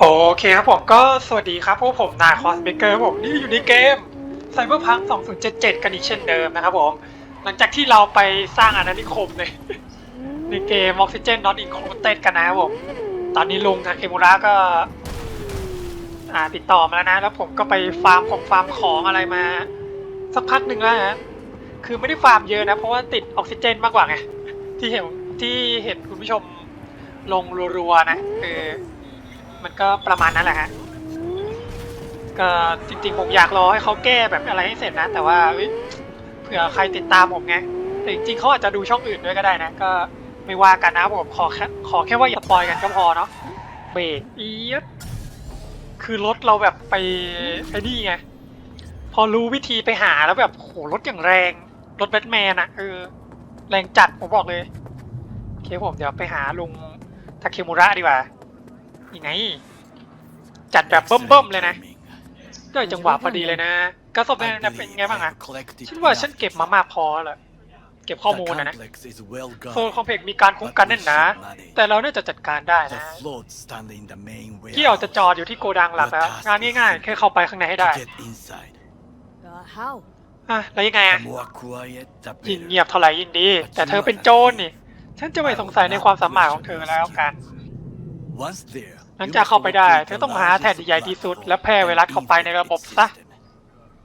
โอเคครับผมก็สวัสดีครับพวกผมนาคอสเบเกอร์ผมนี่อยู่ในเกม Cyberpunk 2077 กันอีกเช่นเดิมนะครับผม หลังจากที่เราไปสร้างอาณานิคมในในเกม Oxygen Not Included กันนะครับผม ตอนนี้ลุงทางเคมูระก็ อ่าติดต่อมาแล้วนะ แล้วผมก็ไปฟาร์มของฟาร์มของอะไรมา สักพักหนึ่งแล้วฮะคือไม่ได้ฟาร์มเยอะนะ เพราะว่าติดออกซิเจนมากกว่าไงที่เห็นที่เห็นคุณผู้ชมลงรัวๆนะเออ มันก็ประมาณนั้นแหละฮะก็จริงๆผมอยากรอให้เขาแก้แบบอะไรให้เสร็จนะ แต่ว่าเผื่อใครติดตามผมไงแต่จริงๆเขาอาจจะดูช่องอื่นด้วยก็ได้นะ ก็ไม่ว่ากันนะผมขอแค่ขอแค่ว่าอย่าปล่อยกันก็พอเนาะเบรกอีดคือรถเราแบบไปไอ้นี่ไงพอรู้วิธีไปหาแล้วแบบโหรถอย่างแรง รถแบทแมนอะเออแรงจัดผมบอกเลยโอเคผมเดี๋ยวไปหาลุงทาเคมุระดีกว่า ยังไง จัดแบบเบิ่มๆเลยนะได้จังหวะพอดีเลยนะก็สอบเป็นเป็นไงบ้างอะฉันว่าฉันเก็บมามากพอแล้วเก็บข้อมูลนะนะโซนคอมเพล็กซ์มีการคุ้มกันแน่นหนะแต่เราน่าจะจัดการได้นะที่ที่เราเราจะจะจจออดดออยู่ยู่ที่ที่โกโกดัดังงหหลัลักกแล้แล้ววงานง่ายๆแค่เข้าไปข้างในให้ได้ Uh, how? อะแล้วยังไงอะยิยิ่งงเงีเงียยบบเท่าไหร่ยิ่งดี แต่เธอเป็นโจรนี่ ฉันจะไม่สงสัยในความสามารถของเธอแล้วกัน หหลัลังงจาจากกเข้าเข้าไปไปได้ได้เธเธออต้ต้อองงหาหาแทแท่นนที่ที่ใหใหญ่ญ่ที่ที่สุสุดดและและแพร่ไวรัสเข้าไปในระบบซะ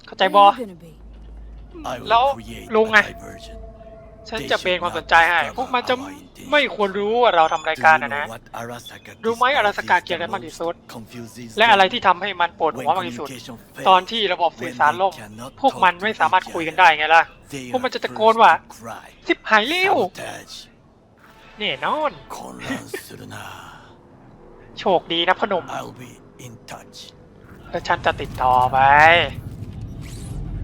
เข้าใจบอแล้วลุลุงงไงไง ฉันจะเบนความสนใจให้ พวกมันจะไม่ควรรู้ว่าเราทำรายการนะนะรู้ไหมอาราสกาเกลียดอะไรมากที่สุด และและอะอะไรไรที่ที่ทำทำให้ให้มันปวดปหัววดมากมากที่ที่สุสุดดตอนที่ระบบสื่อสารล่มพวกมันไม่สามารถคุยกันได้ไงล่ะ พวกมันจะตะโกนว่าสิบหายเร็วแน่นอน โชคดีนะพอหนมแล้วฉันจะติดต่อไป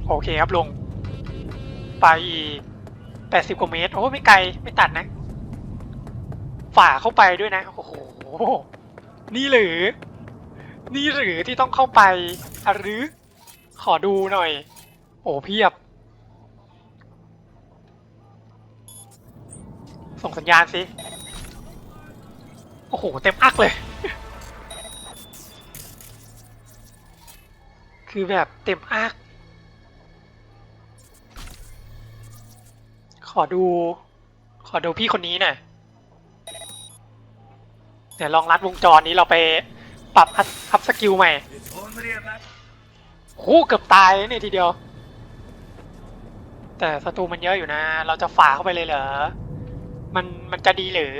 โอเคครับลุง ไปอีกแปดสิบกว่าเมตร โอ้ไม่ไกล ไม่ตัดนะ ฝ่าเข้าไปด้วยนะ โอ้โห นี่หรือ นี่หรือที่ต้องเข้าไปอะหรือ ขอดูหน่อย โอ้เพียบ ส่งสัญญาณสิ โอ้โห เต็มอักเลย คือแบบเต็มอักขอดู ขอดูพี่คนนี้หน่อยเดี๋ยวลองรัดวงจรนี้เราไปปรับอัพสกิลใหม่โหเกือบตายเนี่ยทีเดียว แต่ศัตรูมันเยอะอยู่นะ เราจะฝ่าเข้าไปเลยเหรอ มันมันจะดีหรือ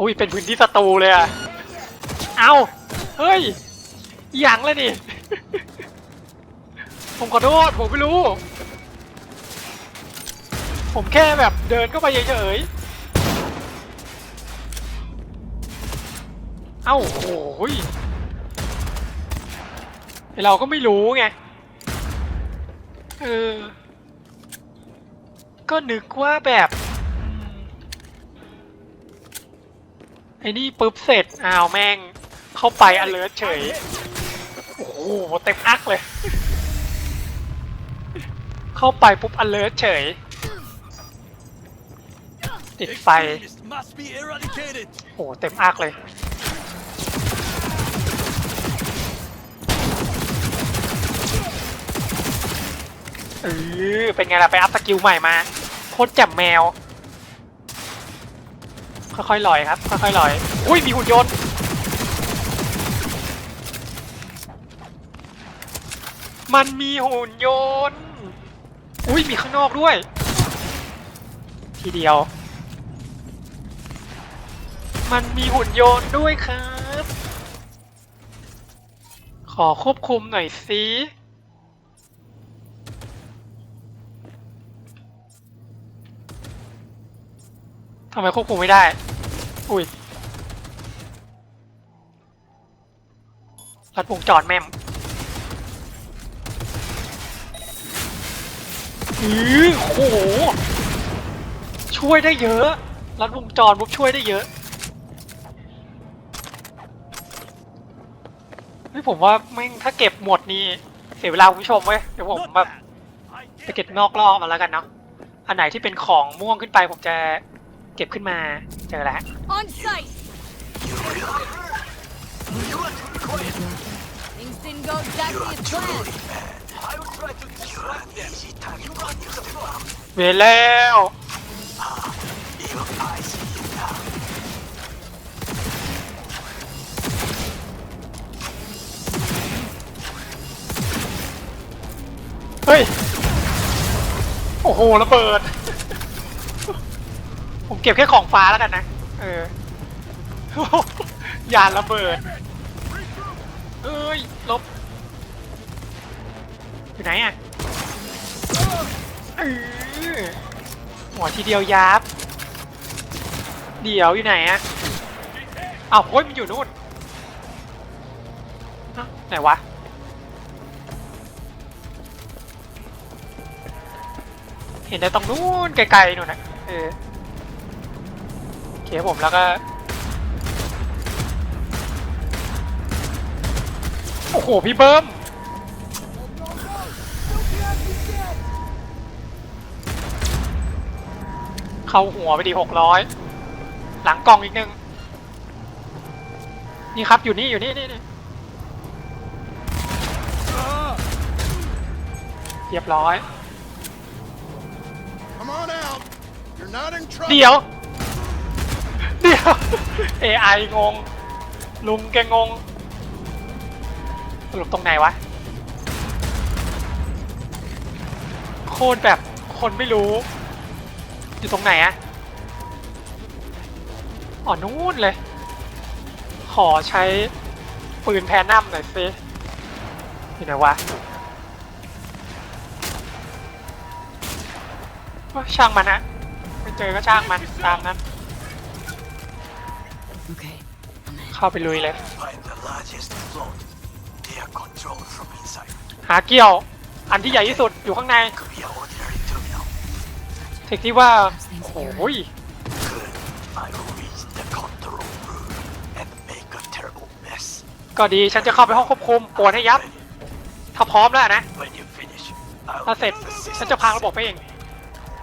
อุ้ยเป็นพื้นที่ศัตรูเลยอะเอาเฮ้ย อหย่างเลยนี่ ผมขอโทษ ผมไม่รู้ ผมแค่แบบเดินเข้าไปเฉยๆเอ้าโอ้ยไอเราก็ไม่รู้ไง เออ ก็นึกว่าแบบไอ้นี่ปุ๊บเสร็จอ้าวแม่ง เข้าไปอเลิร์เฉย อ้โหเต็มอักเลย เข้าไปปุ๊บอเลิร์เฉย ติดไฟ โอ้โหเต็มอักเลย เออเป็นไงล่ะ ไปอัพสกิลใหม่มา โคตรแจ่มแมว ค่อยๆลอยครับ ค่อยๆลอย อุ้ยมีหุ่นยนต์ มันมีหุ่นยนต์ อุ้ยมีข้างนอกด้วย ทีเดียว มันมีหุ่นยนต์ด้วยครับ ขอควบคุมหน่อยสิทำไมควบคุมไม่ได้ อุ้ย รัดวงจรแม่ม อือโอ้โห ช่วยได้เยอะ รัดวงจรปุ๊บช่วยได้เยอะเฮ้ยผมว่าแม่งถ้าเก็บหมดนี่เสียเวลาคุณผู้ชมเว้ยเดี๋ยวผมแบบไปเก็บนอกรอบมาแล้วกันเนาะ อันไหนที่เป็นของม่วงขึ้นไปผมจะเก็บขึ้นมาเจอแล้ว เวแล้วเฮ้ย โอ้โหระเบิด ผมเก็บแค่ของฟ้าแล้วกันนะ เออ ยานระเบิดเฮ้ย ลบ อยู่ไหนอะ หัวทีเดียวยับ เดี๋ยวอยู่ไหนอะอ้าวโอ้ยมันอยู่นู่นฮะไหนวะ เห็นแต่ตรงนู้นไกลๆนู่นนะเออโอเคผมแล้วก็ โอ้โห พี่เบิ้ม เข้าหัวไปดีหกร้อยหลังกล่องอีกหนึ่งนี่ครับอยู่นี่อยู่นี่นี่นี่เรียบร้อย Come on out. You're not in trouble. เดี๋ยว เดี๋ยว AI งง ลุงแกงง สรุปตรงไหนวะ โคตรแบบคนไม่รู้ อยู่ตรงไหนอะอ๋อนู้นเลย ขอใช้ปืนแพนนัมหน่อยซิอยู่ไหนวะว่าช่างมันฮะไม่เจอก็ช่างมันตามนั้น Okay. I'm in. เข้าไปลุยเลย Find the largest float. They are controlled from inside. หาเกี่ยว อันที่ใหญ่ที่สุดอยู่ข้างใน Could be an ordinary terminal. เทคที่ว่า โอ้ย I will reach the control room and make a terrible mess. ก็ดีฉันจะเข้าไปห้องควบคุมปวดให้ยับ ถ้าพร้อมแล้วนะ When you finish, ถ้า I'll เสร็จ fix the ฉัน system. จะพังระบบไปเอง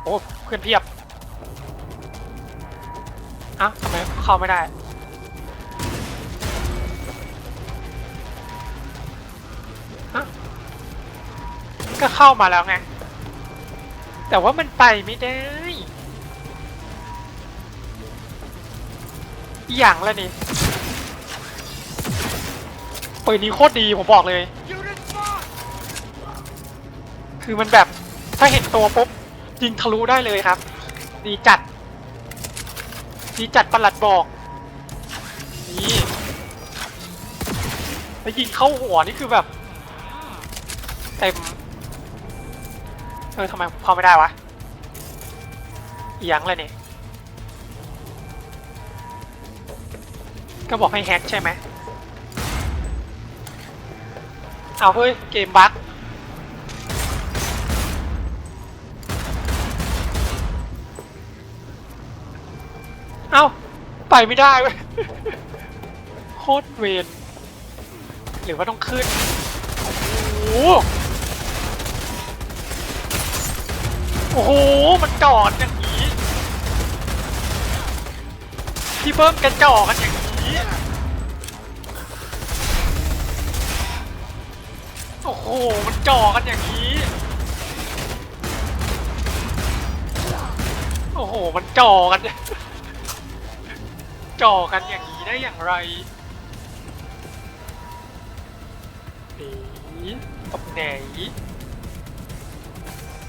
โอ้เพื่อนเพียบอ้าทำไมเข้าไม่ได้ ฮะ ก็เข้ามาแล้วไง แต่ว่ามันไปไม่ได้อย่างแล้วนี่ปืนนี้โคตรดีผมบอกเลย คือมันแบบถ้าเห็นตัวปุ๊บยิงทะลุได้เลยครับ ดีจัด ดีจัดประหลัดบอก นี่แล้วยิงเข้าหัวนี่คือแบบ เต็ม เออทำไมเข้าไม่ได้วะเอียงเลยนี่ ก็บอกให้แฮกใช่ไหม เอาเฮ้ย เกมบั๊กเอ้า ไปไม่ได้เว้ย โคตรเวนหรือว่าต้องขึ้น โอ้โห โอ้โห มันจอดอย่างนี้ พี่เบิ้มกันจอกันอย่างนี้ โอ้โห มันจอกันอย่างนี้ โอ้โห มันจอกัน จอกันอย่างนี้ได้อย่างไรเอ๋ตบไหน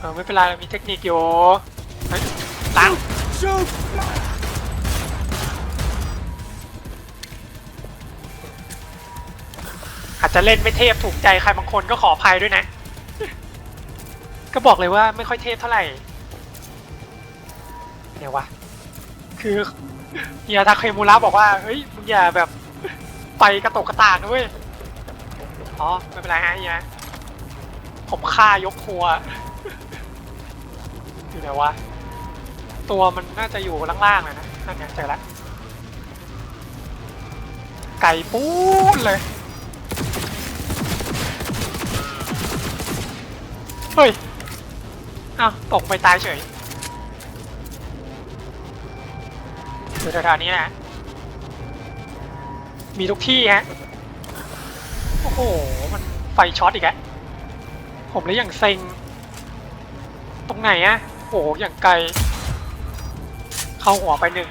ออไม่เป็นไรเรามีเทคนิคอยู่ล้างอาจจะเล่นไม่เทพถูกใจใครบางคนก็ขออภัยด้วยนะ ก็บอกเลยว่าไม่ค่อยเทพเท่าไหร่เดี๋ยววะคือเฮียทาเคมูระบอกว่าเฮ้ยมึงอย่าแบบไปกระตกกระตากนะเว้ยอ๋อไม่เป็นไรฮะเฮียผมฆ่ายกครัว อยู่ไหนวะ ตัวมันน่าจะอยู่ล่างๆเลยนะนั่นไงเจอแล้วไก่ปูนเลย เฮ้ยอ้าวตกไปตายเฉยอยู่แถวๆนี้นะ มีทุกที่ฮะ โอ้โห มันไฟช็อตอีกแล้วผมเลยอย่างเซ็ง ตรงไหนอะ หอย่างไกล เข้าหัวไปหนึ่ง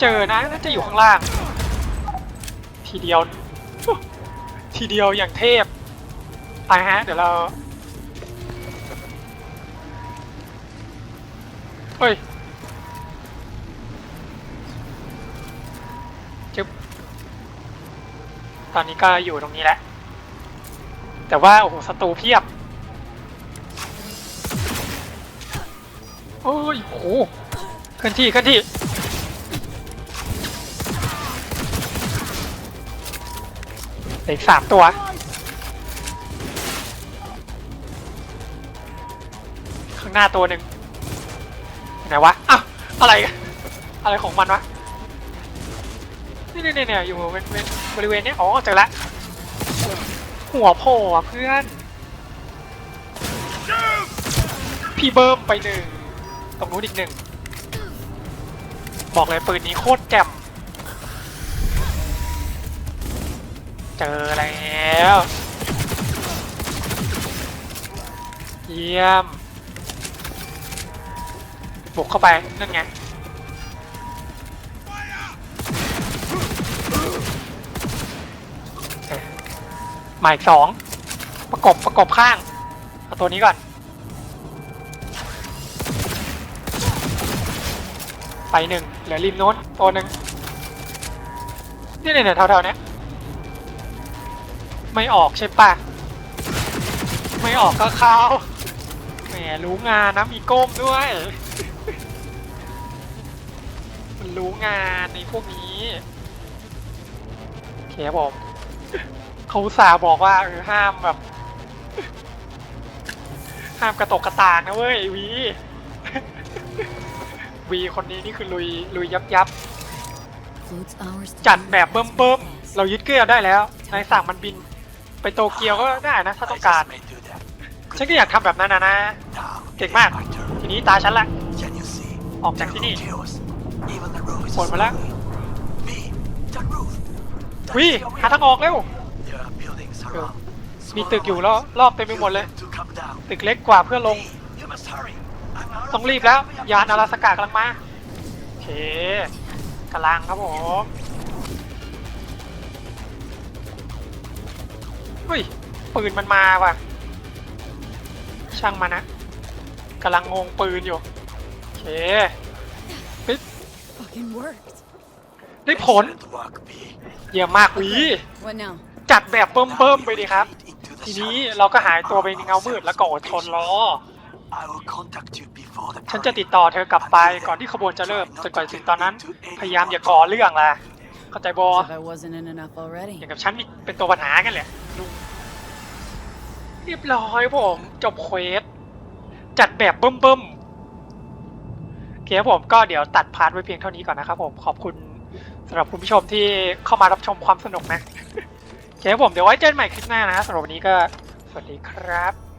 เจอนะน่าจะอยู่ข้างล่าง ทีเดียว ทีเดียวอย่างเทพไปฮะ เดี๋ยวเรา เฮ้ยจึ๊บตอนนี้ก็อยู่ตรงนี้แหละแต่ว่า โอ้โหศัตรูเพียบ โอ้ยโอ้โหเคลื่อนที่เคลื่อนที่อีกสามตัวข้างหน้าตัวหนึ่งไหนวะอ้าวอะไรอะไรของมันวะนี่นี่เนี่ยอยู่บริเวณบริเวณนี้อ๋อเจอละหัวโผล่อเพื่อน พี่เบิ้มไปหนึ่ง ตรงนู้นอีกหนึ่ง บอกเลยปืนนี้โคตรแจ่ม เจอแล้วเยี่ยม บุกเข้าไป นั่นไง มาอีกสอง ประกบประกบข้าง เอาตัวนี้ก่อน ไปหนึ่งเหลือริมโน้นตัวหนึ่งนี่เนี่ยเท่าๆเนี้ยไม่ออกใช่ปะไม่ออกก็เข้าแหมรู้งานนะมีก้มด้วยมันรู้งานในพวกนี้โอเครับผมเขาสาบอกว่าเออห้ามแบบ ห้ามกระตกกระตากนะเว้ยวี วีคนนี้นี่คือลุยลุยยับยับจัดแบบเบิ่มเบิ่มเรายึดเกลียวได้แล้วนายสั่งมันบิน ไปโตเกียวก็ได้นะ ถ้าต้องการฉันก็อยากทำแบบนั้นนะนะเก่งมาก ทีนี้ตาฉันละ Can you see? Oh, The Jack, you roof need- chaos. Even the roof is ปวดมาแล้ววิหาทางออกเร็วมีตึกอยู่แล้วรอบเต็มไปหมดเลย ตึกเล็กกว่าเพื่อลง Me, you must hurry. I'm out of ต้องรีบแล้ว time. ยานอาราสกากำลังมาโอเคกำลังครับผมเฮ้ยปืนมันมาว่ะ ช่างมันนะกำลังงงปืนอยู่โอเคเฮ้ย fucking worked. ได้ผล Excellent work, B. เยี่ยมมากหวี What now? จัดแบบเบิ่มๆไปดิครับ Retreat into the ทีนี้ shadows. เราก็หายตัวไปในเงามืดแล้วก็อดทนรอ I will contact you before the ฉันจะ parade. ติดต่อเธอกลับไปก่อนที่ขบวนจะเริ่มจนกว่าจะถึงตอนนั้น พยายามอย่าก่อเรื่องล่ะเข้าใจบอ If I wasn't in enough อ already. ย่างกับฉันนี่เป็นตัวปัญหากันแหละลุงเรียบร้อยผม จบเควส จัดแบบเบิ่มๆโอเคครับผมก็เดี๋ยวตัดพาร์ทไว้เพียงเท่านี้ก่อนนะครับผมขอบคุณสำหรับคุณผู้ชมที่เข้ามารับชมความสนุกนะโอเคครับผมเดี๋ยวไว้เจอกันใหม่คลิปหน้านะสำหรับวันนี้ก็สวัสดีครับ